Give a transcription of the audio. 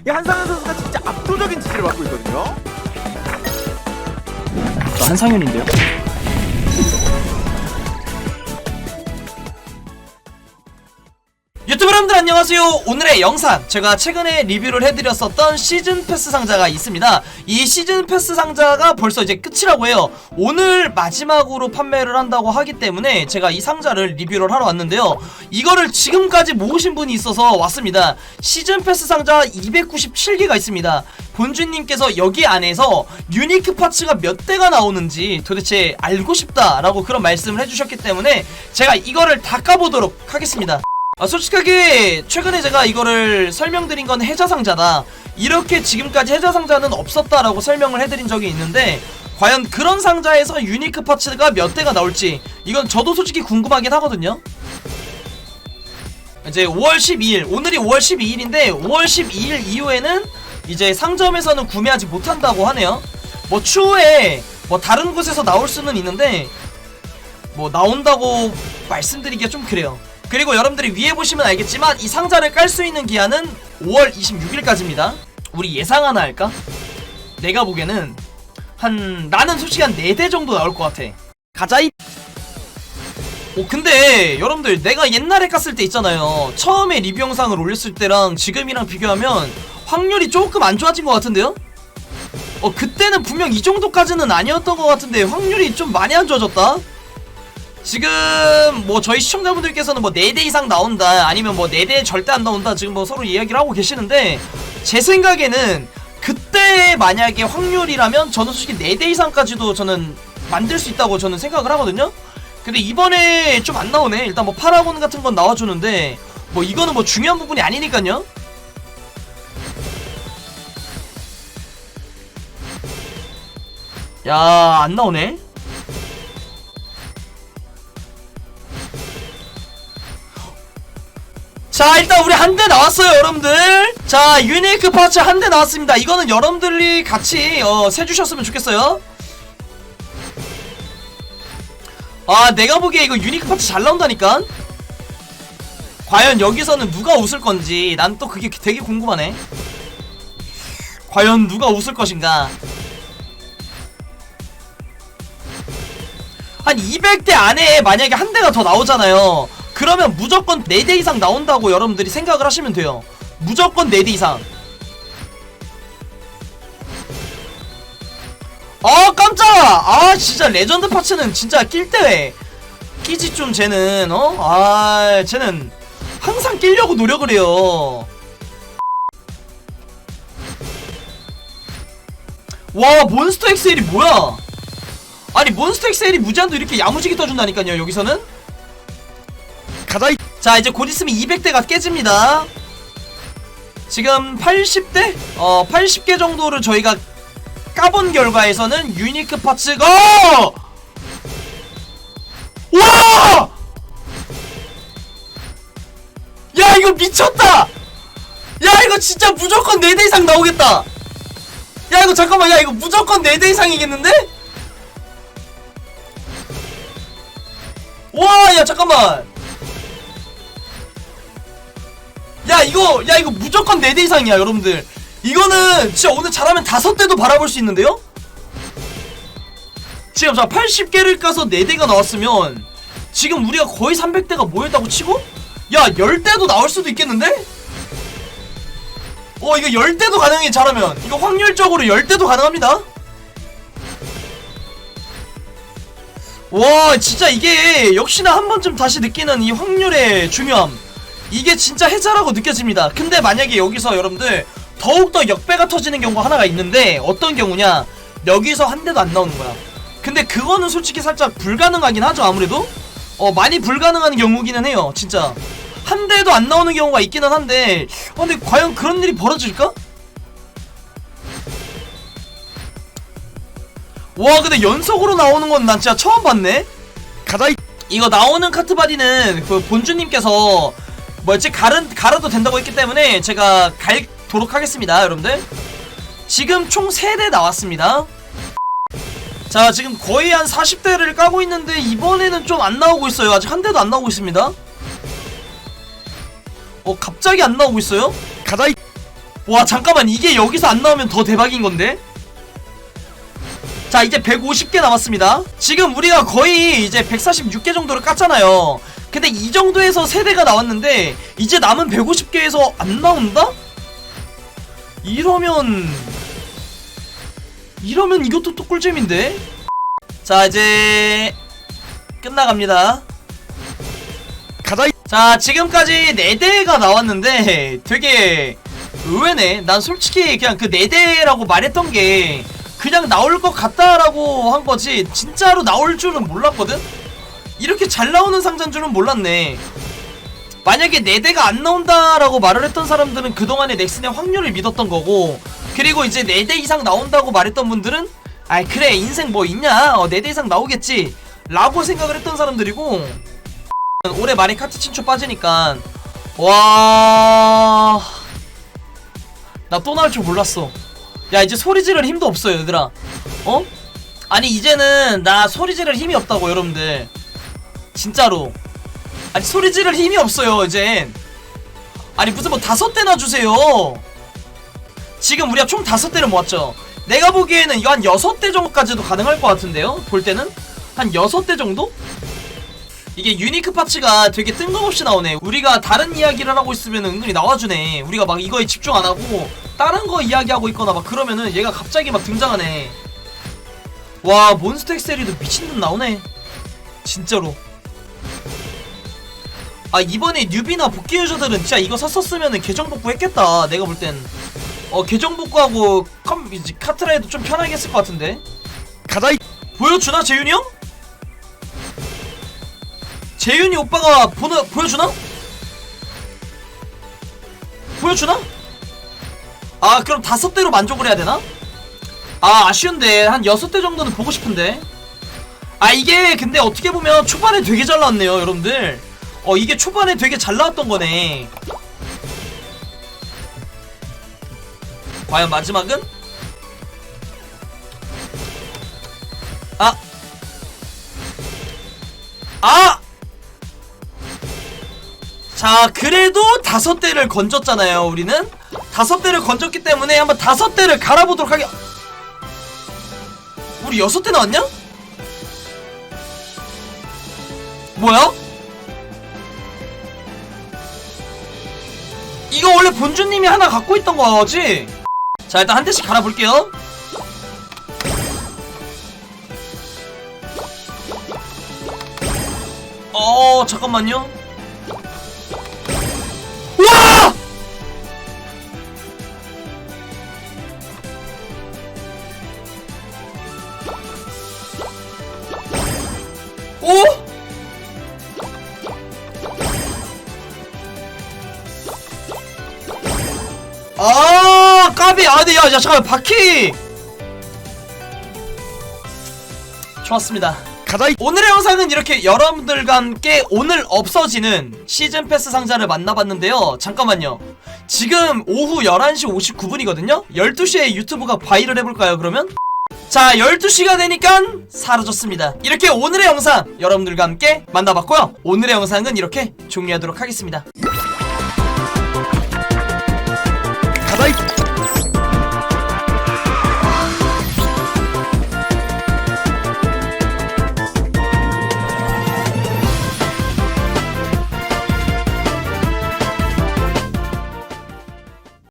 이 한상현 선수가 진짜 압도적인 지지를 받고 있거든요. 저 한상현인데요. 여러분들 안녕하세요. 오늘의 영상 제가 최근에 리뷰를 해드렸었던 시즌 패스 상자가 있습니다. 이 시즌 패스 상자가 벌써 이제 끝이라고 해요. 오늘 마지막으로 판매를 한다고 하기 때문에 제가 이 상자를 리뷰를 하러 왔는데요. 이거를 지금까지 모으신 분이 있어서 왔습니다. 시즌 패스 상자 297개가 있습니다. 본주님께서 여기 안에서 유니크 파츠가 몇 대가 나오는지 도대체 알고 싶다라고 그런 말씀을 해주셨기 때문에 제가 이거를 다 까보도록 하겠습니다 아, 솔직하게 최근에 제가 이거를 설명드린 건 해자상자다. 이렇게 지금까지 해자상자는 없었다라고 설명을 해드린 적이 있는데 과연 그런 상자에서 유니크 파츠가 몇 대가 나올지 이건 저도 솔직히 궁금하긴 하거든요. 이제 5월 12일 오늘이 5월 12일인데 5월 12일 이후에는 이제 상점에서는 구매하지 못한다고 하네요. 뭐 추후에 뭐 다른 곳에서 나올 수는 있는데 뭐 나온다고 말씀드리기가 좀 그래요 그리고 여러분들이 위에 보시면 알겠지만 이 상자를 깔 수 있는 기한은 5월 26일까지입니다. 우리 예상 하나 할까? 내가 보기에는 한 나는 솔직히 한 4대 정도 나올 것 같아. 가자이. 오 근데 여러분들 내가 옛날에 깠을 때 있잖아요. 처음에 리뷰 영상을 올렸을 때랑 지금이랑 비교하면 확률이 조금 안 좋아진 것 같은데요? 어 그때는 분명 이 정도까지는 아니었던 것 같은데 확률이 좀 많이 안 좋아졌다 지금 뭐 저희 시청자분들께서는 뭐 4대 이상 나온다 아니면 뭐 4대 절대 안 나온다 지금 뭐 서로 이야기를 하고 계시는데 제 생각에는 그때 만약에 확률이라면 저는 솔직히 4대 이상까지도 저는 만들 수 있다고 저는 생각을 하거든요. 근데 이번에 좀 안 나오네. 일단 뭐 파라곤 같은 건 나와주는데 뭐 이거는 뭐 중요한 부분이 아니니까요. 야 안 나오네 자 일단 우리 한 대 나왔어요 여러분들. 자 유니크 파츠 한 대 나왔습니다. 이거는 여러분들이 같이 어, 세주셨으면 좋겠어요. 아 내가 보기에 이거 유니크 파츠 잘 나온다니까? 과연 여기서는 누가 웃을 건지 난 또 그게 되게 궁금하네. 과연 누가 웃을 것인가? 한 200대 안에 만약에 한 대가 더 나오잖아요 그러면 무조건 4대 이상 나온다고 여러분들이 생각을 하시면 돼요. 무조건 4대 이상. 아 깜짝아! 아 진짜 레전드 파츠는 진짜 낄 때왜 끼지 좀 쟤는 어? 아 쟤는 항상 끼려고 노력을 해요. 와 몬스터 엑셀이 뭐야? 아니 몬스터 엑셀이 무제한도 이렇게 야무지게 떠준다니까요 여기서는 가자이. 자 이제 곧 있으면 200대가 깨집니다 지금 80대? 어 80개 정도를 저희가 까본 결과에서는 유니크 파츠가 와! 야 이거 미쳤다! 야 이거 진짜 무조건 4대 이상 나오겠다 야 이거 잠깐만 야 이거 무조건 4대 이상이겠는데? 와 야 잠깐만 야 이거 야 이거 무조건 4대 이상이야 여러분들. 이거는 진짜 오늘 잘하면 5대도 바라볼 수 있는데요? 지금 자 80개를 까서 4대가 나왔으면 지금 우리가 거의 300대가 모였다고 치고? 야 10대도 나올 수도 있겠는데? 어 이거 10대도 가능해 잘하면. 이거 확률적으로 10대도 가능합니다. 와 진짜 이게 역시나 한 번쯤 다시 느끼는 이 확률의 중요함 이게 진짜 해자라고 느껴집니다. 근데 만약에 여기서 여러분들 더욱더 역배가 터지는 경우가 하나가 있는데 어떤 경우냐? 여기서 한 대도 안 나오는 거야. 근데 그거는 솔직히 살짝 불가능하긴 하죠 아무래도? 어 많이 불가능한 경우기는 해요 진짜. 한 대도 안 나오는 경우가 있기는 한데 어, 근데 과연 그런 일이 벌어질까? 와 근데 연속으로 나오는 건 난 진짜 처음 봤네? 가자이. 이거 나오는 카트바디는 그 본주님께서 뭐였지? 갈은 갈아도 된다고 했기 때문에 제가 갈도록 하겠습니다 여러분들. 지금 총 3대 나왔습니다. 자 지금 거의 한 40대를 까고 있는데 이번에는 좀 안 나오고 있어요. 아직 한 대도 안 나오고 있습니다. 어 갑자기 안 나오고 있어요? 가자 이. 와 잠깐만. 이게 여기서 안 나오면 더 대박인 건데? 자 이제 150개 남았습니다. 지금 우리가 거의 이제 146개 정도를 깠잖아요 근데 이 정도에서 세대가 나왔는데 이제 남은 150개에서 안 나온다? 이러면 이러면 이것도 또 꿀잼인데 자 이제 끝나갑니다 가자 이자 지금까지 4대가 나왔는데 되게 의외네 난 솔직히 그냥 그 4대라고 말했던 게 그냥 나올 것 같다라고 한 거지 진짜로 나올 줄은 몰랐거든? 이렇게 잘 나오는 상자인 줄은 몰랐네. 만약에 4대가 안 나온다라고 말을 했던 사람들은 그동안의 넥슨의 확률을 믿었던 거고 그리고 이제 4대 이상 나온다고 말했던 분들은 아이 그래 인생 뭐 있냐? 어, 4대 이상 나오겠지. 라고 생각을 했던 사람들이고 올해 말에 카트 친초 빠지니까 와... 나 또 나올 줄 몰랐어. 야 이제 소리 지를 힘도 없어요 얘들아. 어? 아니 이제는 나 소리 지를 힘이 없다고 여러분들 진짜로. 아니 소리 지를 힘이 없어요 이젠. 아니 무슨 뭐 다섯 대나 주세요. 지금 우리가 총 다섯 대를 모았죠. 내가 보기에는 이거 한 여섯 대 정도까지도 가능할 것 같은데요? 볼 때는? 한 여섯 대 정도? 이게 유니크 파츠가 되게 뜬금없이 나오네. 우리가 다른 이야기를 하고 있으면 은근히 나와주네. 우리가 막 이거에 집중 안 하고 다른 거 이야기하고 있거나 막 그러면은 얘가 갑자기 막 등장하네. 와 몬스터 엑셀이도 미친듯 나오네. 진짜로 아 이번에 뉴비나 복귀 유저들은 진짜 이거 샀었으면은 계정 복구 했겠다 내가 볼 땐 어 계정 복구하고 컴 이제 카트라이도 좀 편하게 했을 것 같은데 가자 이 보여주나 재윤이 형? 재윤이 오빠가 보나, 보여주나? 보여주나? 아 그럼 다섯 대로 만족을 해야 되나? 아 아쉬운데 한 여섯 대 정도는 보고 싶은데 아 이게 근데 어떻게 보면 초반에 되게 잘 나왔네요 여러분들 어 이게 초반에 되게 잘 나왔던 거네 과연 마지막은? 아! 아! 자, 그래도 다섯 대를 건졌잖아요, 우리는. 다섯 대를 건졌기 때문에 한번 다섯 대를 갈아보도록 하게. 우리 여섯 대 나왔냐? 뭐야? 본주님이 하나 갖고 있던 거지? 자, 일단 한 대씩 갈아볼게요. 어 잠깐만요 아 까비 아네 야, 야 잠깐만 바퀴 좋았습니다 가자 이 오늘의 영상은 이렇게 여러분들과 함께 오늘 없어지는 시즌 패스 상자를 만나봤는데요. 잠깐만요. 지금 오후 11시 59분이거든요? 12시에 유튜브가 바이럴 해볼까요, 그러면? 자, 12시가 되니까 사라졌습니다. 이렇게 오늘의 영상 여러분들과 함께 만나봤고요. 오늘의 영상은 이렇게 종료하도록 하겠습니다. 가자 이